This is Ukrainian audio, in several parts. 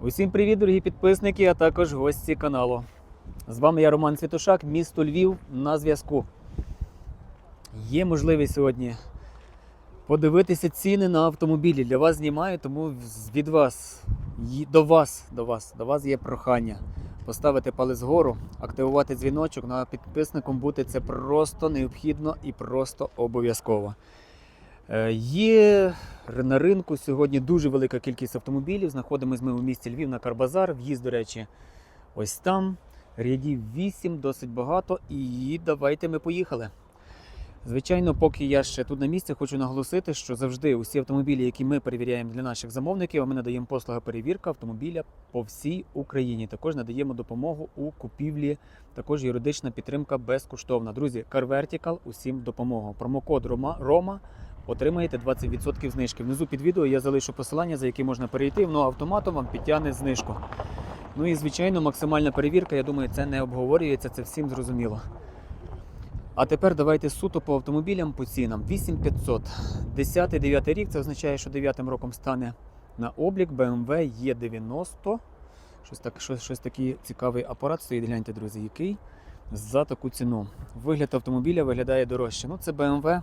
Усім привіт, дорогі підписники, а також гості каналу. З вами я Роман Святошак, місто Львів на зв'язку. Є можливість сьогодні подивитися ціни на автомобілі. Для вас знімаю, тому від вас, до вас, до вас, до вас є прохання поставити палець вгору, активувати дзвіночок, ну а підписником бути це просто необхідно і просто обов'язково. Е, Є на ринку сьогодні дуже велика кількість автомобілів. Знаходимось ми у місті Львів на Карбазар. В'їзд, до речі, ось там. Рядів 8, досить багато. І давайте ми поїхали. Звичайно, поки я ще тут на місці, хочу наголосити, що завжди усі автомобілі, які ми перевіряємо для наших замовників, а ми надаємо послуга перевірка автомобіля по всій Україні. Також надаємо допомогу у купівлі, також юридична підтримка безкоштовна. Друзі, Car Vertical усім допомогу. Промокод Рома отримаєте 20% знижки. Внизу під відео я залишу посилання, за яке можна перейти, воно автоматом вам підтягне знижку. Ну і звичайно, максимальна перевірка, я думаю, це не обговорюється, це всім зрозуміло. А тепер давайте суто по автомобілям по цінам. 8500. 10-9 рік, це означає, що 9 роком стане на облік BMW E90. Щось, так, щось, щось такий цікавий апарат стоїть, гляньте, друзі, який за таку ціну. Вигляд автомобіля виглядає дорожче. Ну, це BMW,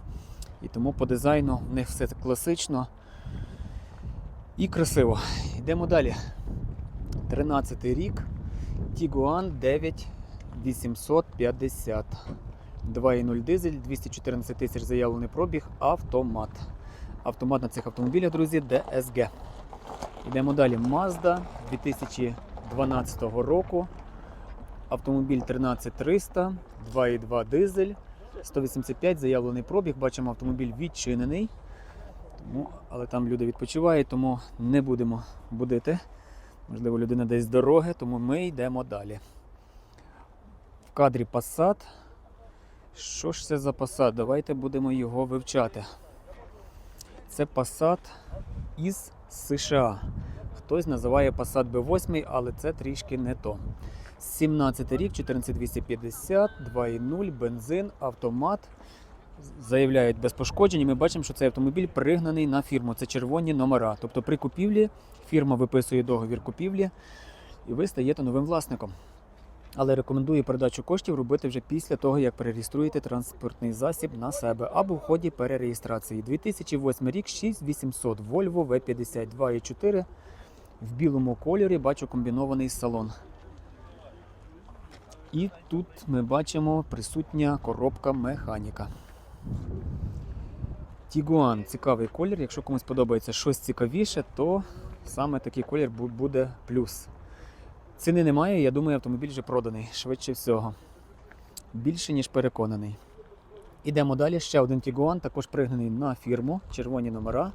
і тому по дизайну в них все класично і красиво. Йдемо далі. 13 рік. Tiguan 9850. 2.0 дизель, 214 тисяч заявлений пробіг, автомат. Автомат на цих автомобілях, друзі, DSG. Йдемо далі. Mazda 2012 року. Автомобіль 13300, 2.2 дизель, 185 заявлений пробіг. Бачимо, автомобіль відчинений. Тому, але там люди відпочивають, тому не будемо будити. Можливо, людина десь з дороги, тому ми йдемо далі. В кадрі Passat. Що ж це за Passat? Давайте будемо його вивчати. Це Passat із США. Хтось називає Passat B8, але це трішки не то. 17 рік, 14250, 2.0, бензин, автомат. Заявляють без пошкоджень. І Ми бачимо, що цей автомобіль пригнаний на фірму. Це червоні номера. Тобто при купівлі фірма виписує договір купівлі і ви стаєте новим власником. Але рекомендую передачу коштів робити вже після того, як перереєструєте транспортний засіб на себе або в ході перереєстрації. 2008 рік 6800 Volvo V50 2.4 в білому кольорі. Бачу комбінований салон. І тут ми бачимо присутня коробка механіка. Тігуан цікавий колір. Якщо комусь подобається щось цікавіше, то саме такий колір буде плюс. Ціни немає, я думаю, автомобіль вже проданий, швидше всього. Більше, ніж переконаний. Ідемо далі. Ще один Тігуан, також пригнаний на фірму, червоні номера.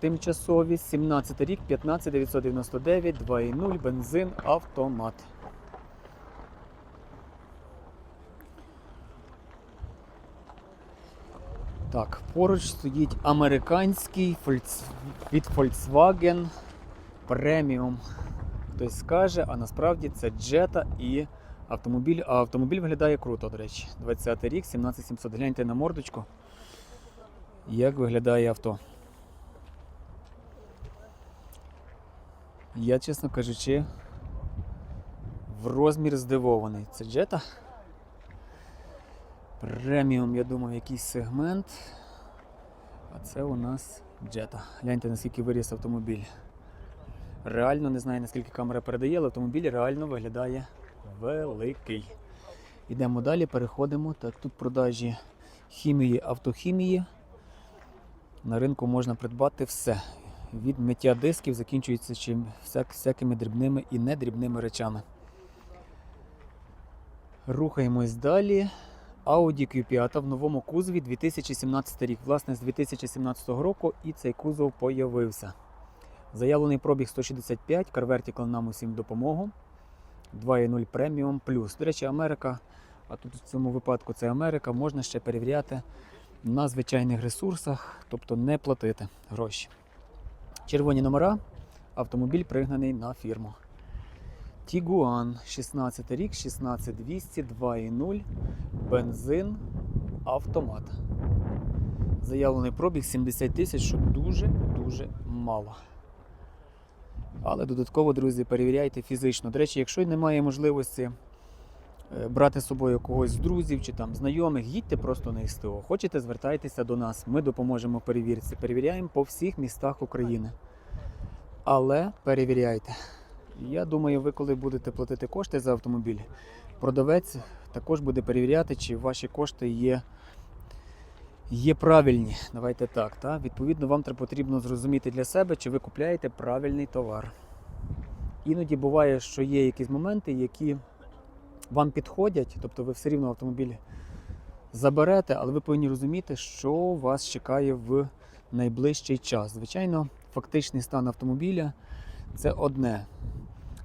Тимчасові, 17 рік, 15999, 2.0, бензин, автомат. Так, поруч стоїть американський від Volkswagen преміум. Хтось скаже, а насправді це Jetta і автомобіль. А автомобіль виглядає круто, до речі. 20 рік, 17700. Гляньте на мордочку. Як виглядає авто. Я, чесно кажучи, в розмір здивований. Це Jetta? Преміум, я думаю, якийсь сегмент. А це у нас Jetta. Гляньте, наскільки виріс автомобіль. Реально не знаю, наскільки камера передає, але автомобіль реально виглядає великий. Йдемо далі, переходимо. Так, тут продажі хімії, автохімії. На ринку можна придбати все. Від миття дисків закінчується чим всяк, всякими дрібними і недрібними речами. Рухаємось далі. Audi Q5 в новому кузові 2017 рік. Власне, з 2017 року і цей кузов появився. Заявлений пробіг 165, Car Vertical нам усім допомогу. 2.0 Premium Plus. До речі, Америка, а тут в цьому випадку це Америка, можна ще перевіряти на звичайних ресурсах, тобто не платити гроші. Червоні номера, автомобіль пригнаний на фірму. Тігуан, 16 рік, 16200, 2.0, бензин, автомат. Заявлений пробіг 70 тисяч, що дуже-дуже мало. Але додатково, друзі, перевіряйте фізично. До речі, якщо немає можливості е, брати з собою когось з друзів чи там знайомих, їдьте просто на СТО. Хочете, звертайтеся до нас. Ми допоможемо перевірці. Перевіряємо по всіх містах України. Але перевіряйте. Я думаю, ви коли будете платити кошти за автомобіль, продавець також буде перевіряти, чи ваші кошти є, є правильні. Давайте так. Та? Відповідно, вам потрібно зрозуміти для себе, чи ви купляєте правильний товар. Іноді буває, що є якісь моменти, які вам підходять, тобто ви все рівно автомобіль заберете, але ви повинні розуміти, що вас чекає в найближчий час. Звичайно, фактичний стан автомобіля це одне.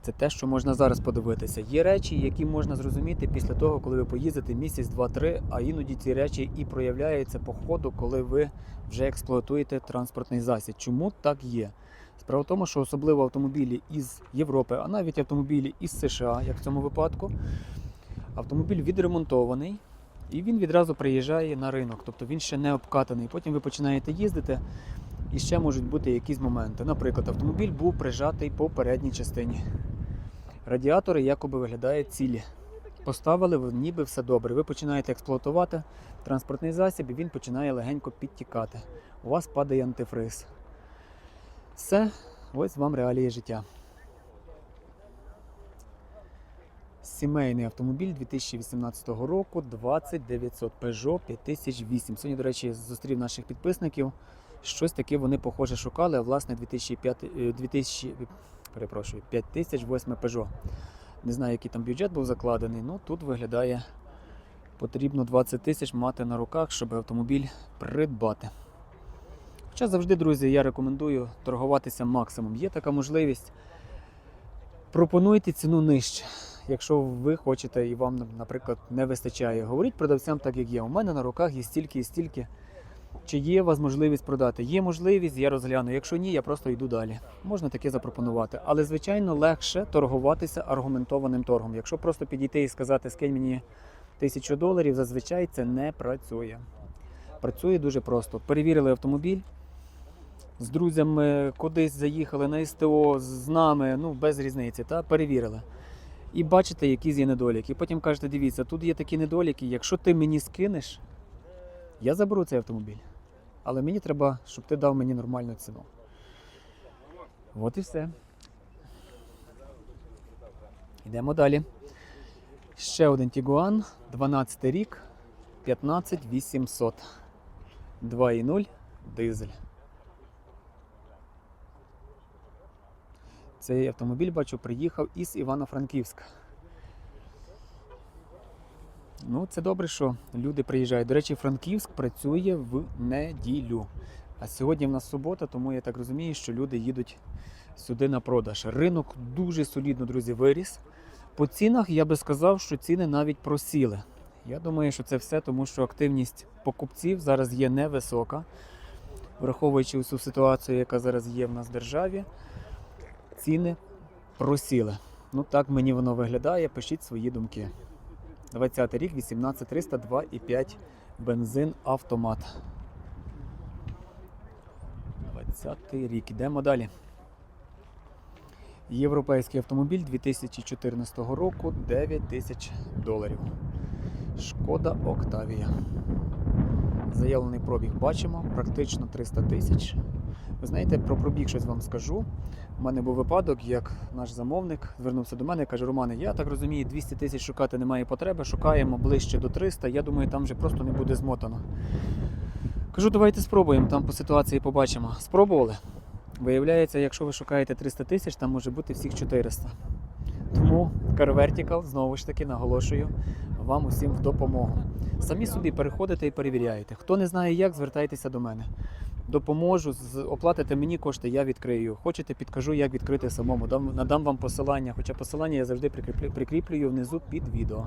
Це те, що можна зараз подивитися. Є речі, які можна зрозуміти після того, коли ви поїздите місяць, два-три, а іноді ці речі і проявляються по ходу, коли ви вже експлуатуєте транспортний засіб. Чому так є? Справа в тому, що особливо автомобілі із Європи, а навіть автомобілі із США, як в цьому випадку, автомобіль відремонтований і він відразу приїжджає на ринок, тобто він ще не обкатаний. Потім ви починаєте їздити, і ще можуть бути якісь моменти. Наприклад, автомобіль був прижатий по передній частині. Радіатори якоби виглядають цілі. Поставили, ніби все добре. Ви починаєте експлуатувати транспортний засіб, і він починає легенько підтікати. У вас падає антифриз. Все, ось вам реалії життя. Сімейний автомобіль 2018 року 2900 Peugeot 5008. Сьогодні, до речі, зустрів наших підписників. Щось таке вони, похоже, шукали, а власне 2005, е, 2000, перепрошую, 5008 Peugeot. Не знаю, який там бюджет був закладений, ну тут виглядає потрібно 20 тисяч мати на руках, щоб автомобіль придбати. Хоча завжди, друзі, я рекомендую торгуватися максимум. Є така можливість. Пропонуйте ціну нижче, якщо ви хочете і вам, наприклад, не вистачає. Говоріть продавцям так, як є. У мене на руках є стільки і стільки. Чи є у вас можливість продати? Є можливість, я розгляну. Якщо ні, я просто йду далі. Можна таке запропонувати. Але, звичайно, легше торгуватися аргументованим торгом. Якщо просто підійти і сказати, скинь мені тисячу доларів, зазвичай це не працює. Працює дуже просто. Перевірили автомобіль. З друзями кудись заїхали на СТО з нами, ну без різниці, та перевірили. І бачите, які є недоліки. Потім кажете, дивіться, тут є такі недоліки, якщо ти мені скинеш, я заберу цей автомобіль. Але мені треба, щоб ти дав мені нормальну ціну. От і все. Йдемо далі. Ще один Тігуан, 12 рік, 15800. 2,0 дизель. Цей автомобіль, бачу, приїхав із Івано-Франківська. Ну, це добре, що люди приїжджають. До речі, Франківськ працює в неділю. А сьогодні в нас субота, тому я так розумію, що люди їдуть сюди на продаж. Ринок дуже солідно, друзі, виріс. По цінах я би сказав, що ціни навіть просіли. Я думаю, що це все, тому що активність покупців зараз є невисока, враховуючи усю ситуацію, яка зараз є в нас в державі, ціни просіли. Ну так мені воно виглядає. Пишіть свої думки. 20 рік, 18300, 2,5 бензин автомат. 20 рік. Ідемо далі. Європейський автомобіль 2014 року 9 тисяч доларів. Шкода Октавія. Заявлений пробіг бачимо, практично 300 тисяч. Ви знаєте, про пробіг щось вам скажу. У мене був випадок, як наш замовник звернувся до мене і каже: Романе, я так розумію, 200 тисяч шукати немає потреби, шукаємо ближче до 300. Я думаю, там вже просто не буде змотано. Кажу, давайте спробуємо, там по ситуації побачимо. Спробували. Виявляється, якщо ви шукаєте 300 тисяч, там може бути всіх 400. Тому Car Vertical, знову ж таки, наголошую вам усім в допомогу. Самі собі переходите і перевіряєте. Хто не знає як, звертайтеся до мене. Допоможу, з- оплатите мені кошти, я відкрию. Хочете, підкажу, як відкрити самому. Дам, надам вам посилання, хоча посилання я завжди прикріплю, прикріплюю внизу під відео.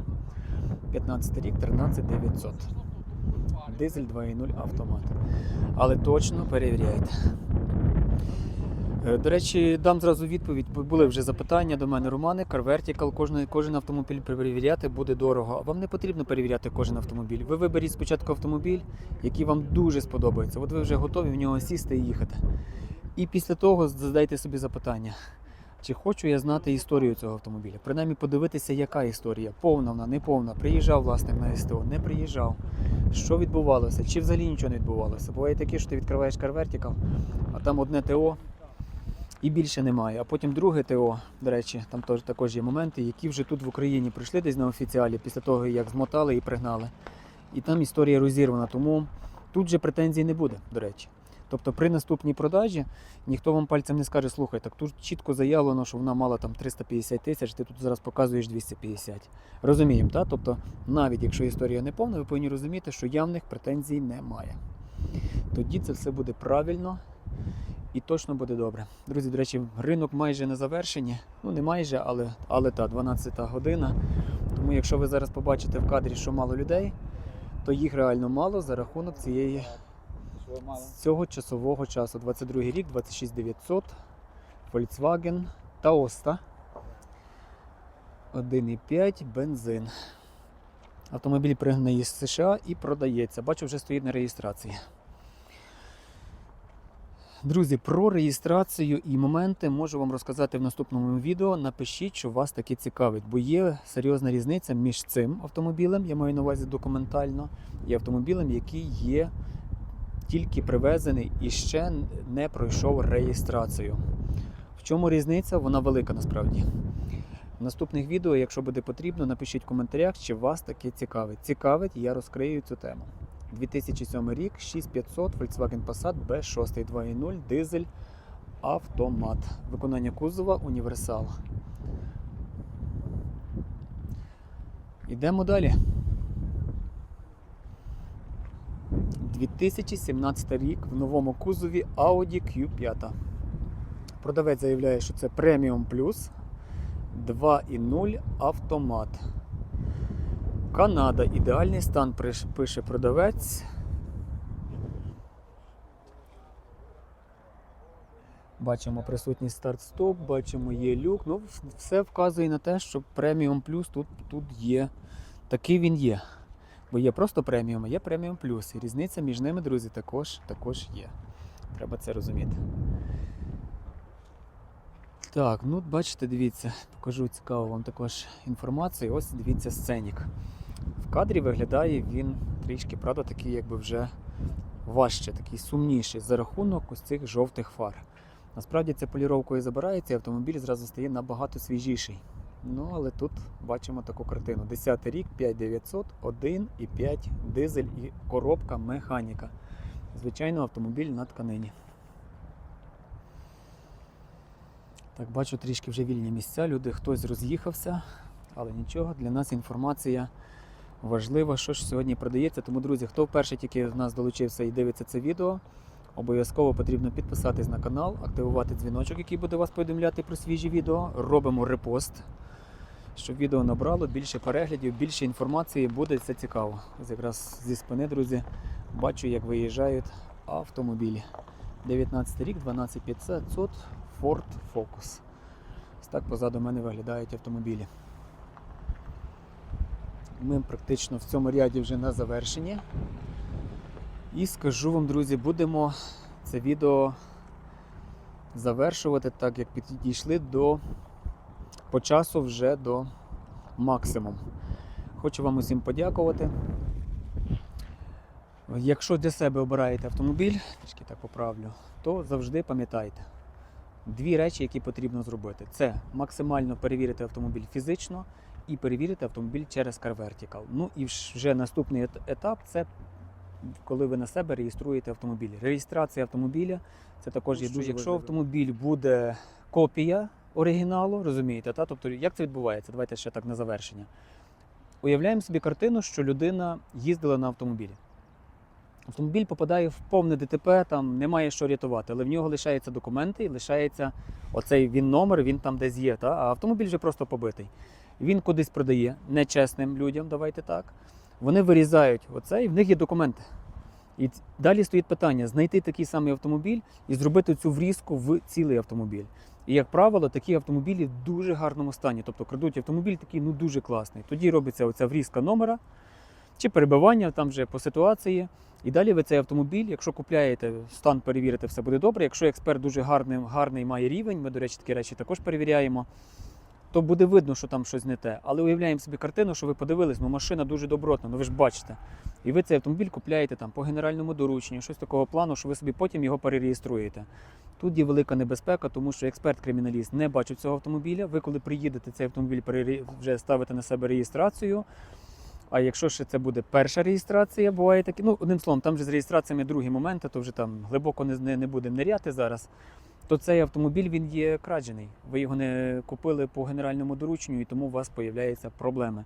15 рік, 13900. Дизель 2.0 автомат. Але точно перевіряйте. Е, До речі, дам зразу відповідь. Були вже запитання до мене, Романи, Car кожен, кожен автомобіль перевіряти буде дорого. Вам не потрібно перевіряти кожен автомобіль. Ви виберіть спочатку автомобіль, який вам дуже сподобається. От ви вже готові в нього сісти і їхати. І після того задайте собі запитання. Чи хочу я знати історію цього автомобіля? Принаймні подивитися, яка історія, повна вона, не повна. Приїжджав власник на СТО, не приїжджав. Що відбувалося? Чи взагалі нічого не відбувалося? Буває таке, що ти відкриваєш CarVertical, а там одне ТО і більше немає. А потім друге ТО, до речі, там теж також є моменти, які вже тут в Україні прийшли десь на офіціалі після того, як змотали і пригнали. І там історія розірвана, тому тут же претензій не буде, до речі. Тобто при наступній продажі ніхто вам пальцем не скаже, слухай, так тут чітко заявлено, що вона мала там 350 тисяч, ти тут зараз показуєш 250. Розуміємо, так? Тобто, навіть якщо історія не повна, ви повинні розуміти, що явних претензій немає. Тоді це все буде правильно і точно буде добре. Друзі, до речі, ринок майже на завершенні. Ну не майже, але, але та 12 година. Тому якщо ви зараз побачите в кадрі, що мало людей, то їх реально мало за рахунок цієї з цього часового часу. 22 рік, 26900, Volkswagen Taosta. 1,5 бензин. Автомобіль пригнаний із США і продається. Бачу, вже стоїть на реєстрації. Друзі, про реєстрацію і моменти можу вам розказати в наступному відео. Напишіть, що вас таке цікавить, бо є серйозна різниця між цим автомобілем, я маю на увазі документально, і автомобілем, який є тільки привезений і ще не пройшов реєстрацію. В чому різниця? Вона велика насправді. В наступних відео, якщо буде потрібно, напишіть в коментарях, чи вас таке цікавить. Цікавить, я розкрию цю тему. 2007 рік, 6500, Volkswagen Passat B6 2.0, дизель, автомат. Виконання кузова, універсал. Йдемо далі. 2017 рік в новому кузові Audi Q5. Продавець заявляє, що це Premium Plus 2.0 автомат. Канада. Ідеальний стан пише продавець. Бачимо присутність старт-стоп, бачимо є люк. Ну, все вказує на те, що преміум плюс тут, тут є. Такий він є. Бо є просто преміум, а є преміум плюс. І різниця між ними, друзі, також, також є. Треба це розуміти. Так, ну бачите, дивіться, покажу цікаву вам також інформацію. Ось дивіться сценік. В кадрі виглядає він трішки, правда, такий якби вже важче, такий сумніший за рахунок ось цих жовтих фар. Насправді це поліровкою забирається, і автомобіль зразу стає набагато свіжіший. Ну, але тут бачимо таку картину. 10 рік, 5900, 1,5 дизель і коробка механіка. Звичайно, автомобіль на тканині. Так, бачу трішки вже вільні місця. Люди хтось роз'їхався, але нічого, для нас інформація важлива, що ж сьогодні продається. Тому, друзі, хто вперше тільки в нас долучився і дивиться це відео, обов'язково потрібно підписатись на канал, активувати дзвіночок, який буде вас повідомляти про свіжі відео. Робимо репост, щоб відео набрало більше переглядів, більше інформації, буде це цікаво. Ось якраз зі спини, друзі, бачу, як виїжджають автомобілі. 19 рік, 12500, Ford Focus. Ось так позаду мене виглядають автомобілі. Ми практично в цьому ряді вже на завершенні. І скажу вам, друзі, будемо це відео завершувати, так як підійшли до по часу вже до максимум. Хочу вам усім подякувати. Якщо для себе обираєте автомобіль, трішки так поправлю, то завжди пам'ятайте дві речі, які потрібно зробити: це максимально перевірити автомобіль фізично і перевірити автомобіль через CarVertical. Ну і вже наступний етап це коли ви на себе реєструєте автомобіль. Реєстрація автомобіля це також Ну, є дуже. Якщо автомобіль буде копія оригіналу, розумієте, та? тобто як це відбувається? Давайте ще так на завершення. Уявляємо собі картину, що людина їздила на автомобілі. Автомобіль попадає в повне ДТП, там немає що рятувати, але в нього лишаються документи і лишається оцей він номер, він там десь є. Та? А автомобіль вже просто побитий. Він кудись продає нечесним людям, давайте так. Вони вирізають оце, і в них є документи. І далі стоїть питання: знайти такий самий автомобіль і зробити цю врізку в цілий автомобіль. І, як правило, такі автомобілі в дуже гарному стані. Тобто крадуть автомобіль такий ну дуже класний. Тоді робиться оця врізка номера. чи перебивання там вже по ситуації. І далі ви цей автомобіль, якщо купляєте, стан перевірите, все буде добре. Якщо експерт дуже гарний, гарний має рівень, ми, до речі, такі речі також перевіряємо, то буде видно, що там щось не те. Але уявляємо собі картину, що ви подивились, ну машина дуже добротна, ну ви ж бачите. І ви цей автомобіль купляєте там по генеральному дорученню, щось такого плану, що ви собі потім його перереєструєте. Тут є велика небезпека, тому що експерт-криміналіст не бачить цього автомобіля. Ви, коли приїдете, цей автомобіль вже ставите на себе реєстрацію. А якщо ще це буде перша реєстрація, буває такі. Ну, одним словом, там вже з реєстраціями другі моменти, то вже там глибоко не, не, не будемо ниряти зараз. То цей автомобіль він є краджений. Ви його не купили по генеральному дорученню, і тому у вас з'являються проблеми.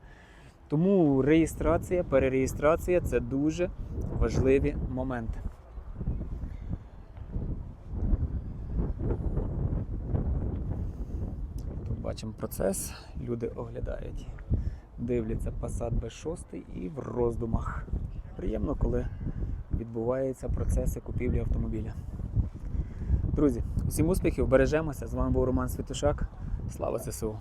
Тому реєстрація, перереєстрація це дуже важливі моменти. Тут бачимо процес, люди оглядають, дивляться Passat B6 і в роздумах. Приємно, коли відбуваються процеси купівлі автомобіля. Друзі, усім успіхів, бережемося. З вами був Роман Світушак. Слава ЗСУ!